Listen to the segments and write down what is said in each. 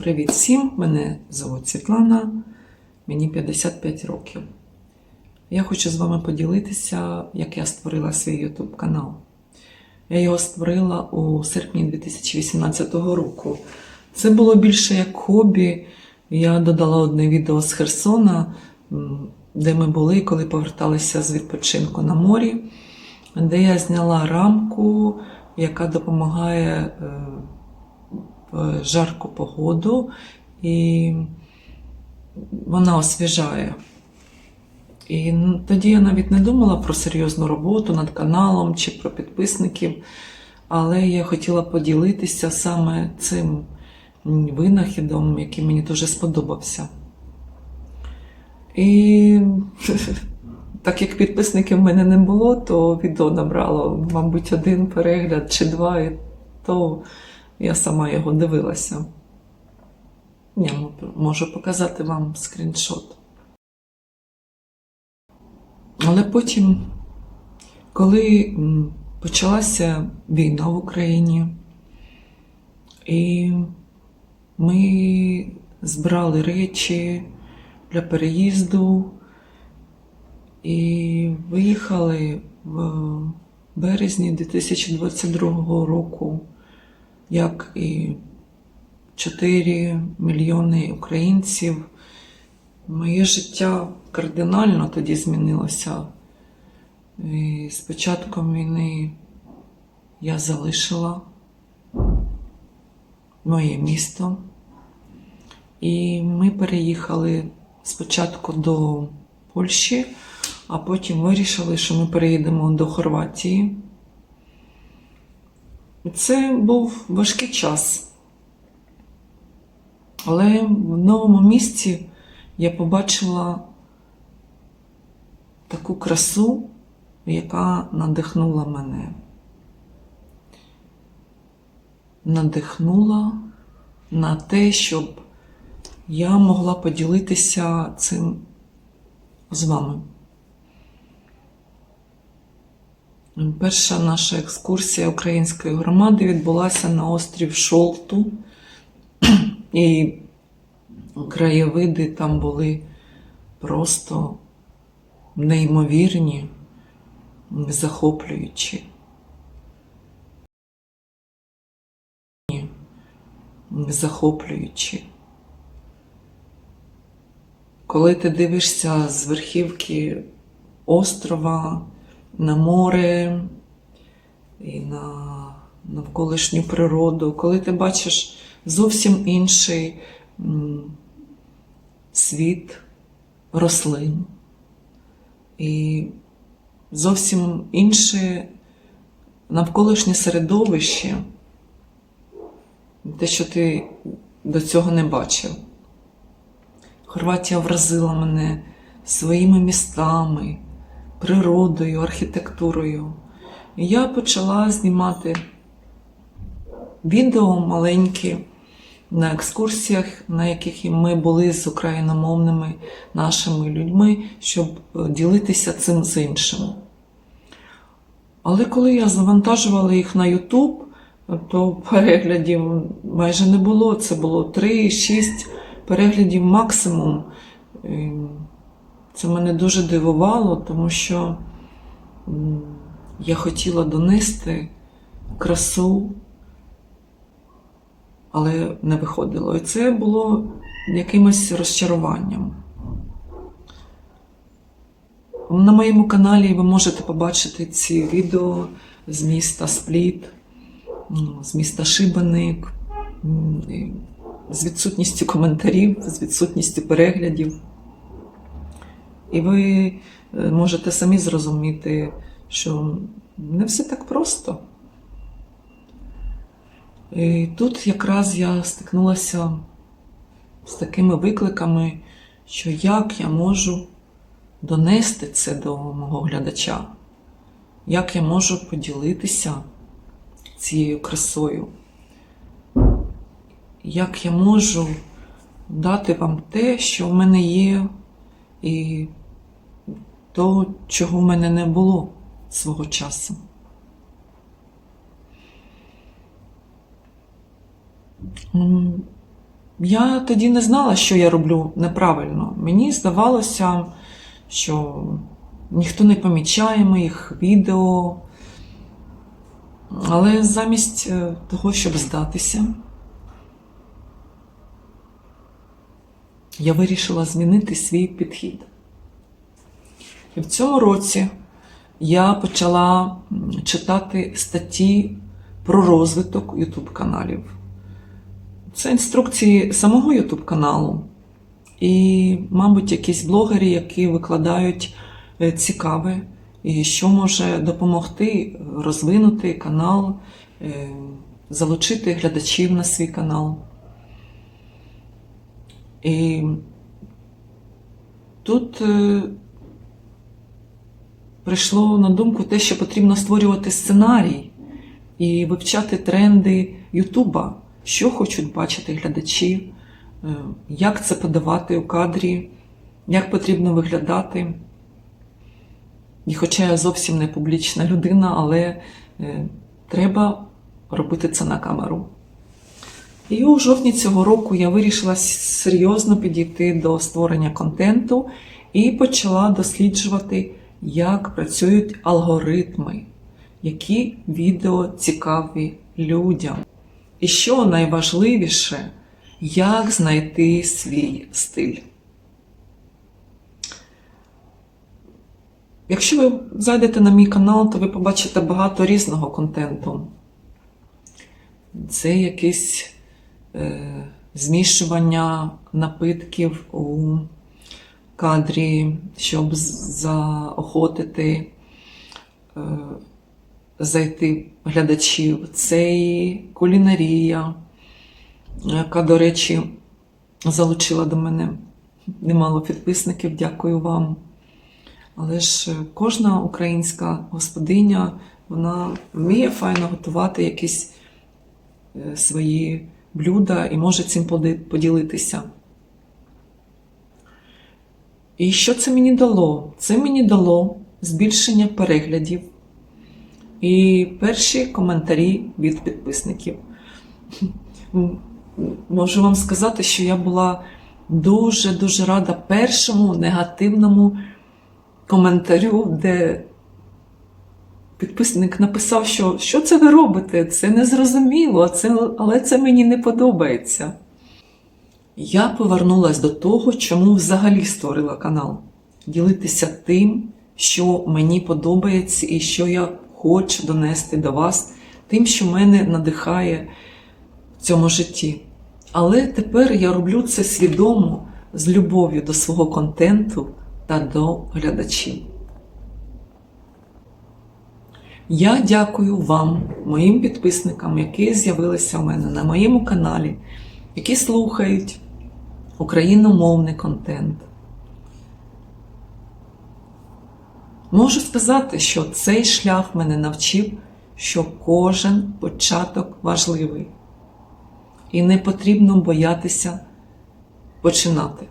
Привіт всім! Мене звуть Світлана, мені 55 років. Я хочу з вами поділитися, як я створила свій YouTube канал. Я його створила у серпні 2018 року. Це було більше як хобі. Я додала одне відео з Херсона, де ми були, коли поверталися з відпочинку на морі, де я зняла рамку, яка допомагає е, жарку погоду, і вона освіжає. І ну, тоді я навіть не думала про серйозну роботу над каналом чи про підписників, але я хотіла поділитися саме цим винахідом, який мені дуже сподобався. І так як підписників в мене не було, то відео набрало, мабуть, один перегляд чи два, і то я сама його дивилася. Я можу показати вам скріншот. Але потім, коли почалася війна в Україні, і ми збирали речі для переїзду і виїхали в березні 2022 року, як і 4 мільйони українців. Моє життя кардинально тоді змінилося. І з початком війни я залишила моє місто. І ми переїхали спочатку до Польщі, а потім вирішили, що ми переїдемо до Хорватії. Це був важкий час. Але в новому місці я побачила таку красу, яка надихнула мене. Надихнула на те, щоб я могла поділитися цим з вами. Перша наша екскурсія української громади відбулася на острів Шолту. І краєвиди там були просто неймовірні, захоплюючі. Захоплюючі. Коли ти дивишся з верхівки острова на море і на навколишню природу, коли ти бачиш зовсім інший світ рослин і зовсім інше навколишнє середовище, те, що ти до цього не бачив. Хорватія вразила мене своїми містами, природою, архітектурою. І я почала знімати відео маленькі на екскурсіях, на яких ми були з україномовними нашими людьми, щоб е, ділитися цим з іншими. Але коли я завантажувала їх на YouTube, то переглядів майже не було. Це було 3-6 переглядів максимум. Це мене дуже дивувало, тому що я хотіла донести красу, але не виходило. І це було якимось розчаруванням. На моєму каналі ви можете побачити ці відео з міста Спліт, з міста Шибаник, з відсутністю коментарів, з відсутністю переглядів. І ви е, можете самі зрозуміти, що не все так просто. І тут якраз я стикнулася з такими викликами, що як я можу донести це до мого глядача, як я можу поділитися цією красою, як я можу дати вам те, що в мене є, і то, чого в мене не було свого часу. Я тоді не знала, що я роблю неправильно. Мені здавалося, що ніхто не помічає моїх відео. Але замість е, того, щоб здатися, я вирішила змінити свій підхід. І в цьому році я почала читати статті про розвиток YouTube каналів. Це інструкції самого YouTube каналу. І, мабуть, якісь блогери, які викладають е, цікаве, і що може допомогти розвинути канал, е, залучити глядачів на свій канал. І тут е, прийшло на думку те, що потрібно створювати сценарій і вивчати тренди Ютуба, що хочуть бачити глядачі, е, як це подавати у кадрі, як потрібно виглядати. І хоча я зовсім не публічна людина, але е, треба робити це на камеру. І у жовтні цього року я вирішила серйозно підійти до створення контенту і почала досліджувати, як працюють алгоритми, які відео цікаві людям. І що найважливіше, як знайти свій стиль. Якщо ви зайдете на мій канал, то ви побачите багато різного контенту. Це якесь е, змішування напитків у кадрі, щоб заохотити, е, зайти глядачів. Це і кулінарія, яка, до речі, залучила до мене немало підписників. Дякую вам. Але ж е, кожна українська господиня вона вміє файно готувати якісь е, свої блюда і може цим поділитися. І що це мені дало? Це мені дало збільшення переглядів і перші коментарі від підписників. Можу вам сказати, що я була дуже-дуже рада першому негативному коментарю, де підписник написав, що що це ви робите? Це незрозуміло, це, але це мені не подобається. Я повернулась до того, чому взагалі створила канал. Ділитися тим, що мені подобається і що я хочу донести до вас, тим, що мене надихає в цьому житті. Але тепер я роблю це свідомо з любов'ю до свого контенту та до глядачів. Я дякую вам, моїм підписникам, які з'явилися у мене на моєму каналі, які слухають україномовний контент. Можу сказати, що цей шлях мене навчив, що кожен початок важливий, і не потрібно боятися починати.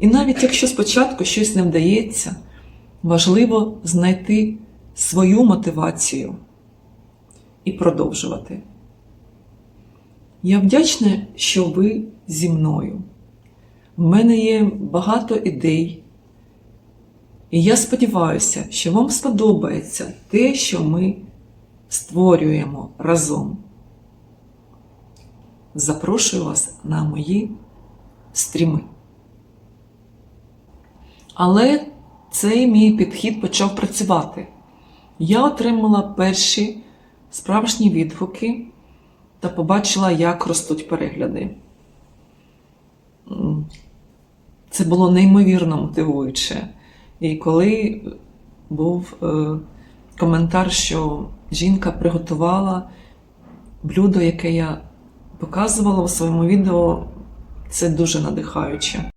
І навіть якщо спочатку щось не вдається, важливо знайти свою мотивацію і продовжувати. Я вдячна, що ви зі мною. В мене є багато ідей, і я сподіваюся, що вам сподобається те, що ми створюємо разом. Запрошую вас на мої стріми. Але цей мій підхід почав працювати. Я отримала перші справжні відгуки та побачила, як ростуть перегляди. Це було неймовірно мотивуюче. І коли був е, коментар, що жінка приготувала блюдо, яке я показувала у своєму відео, це дуже надихаюче.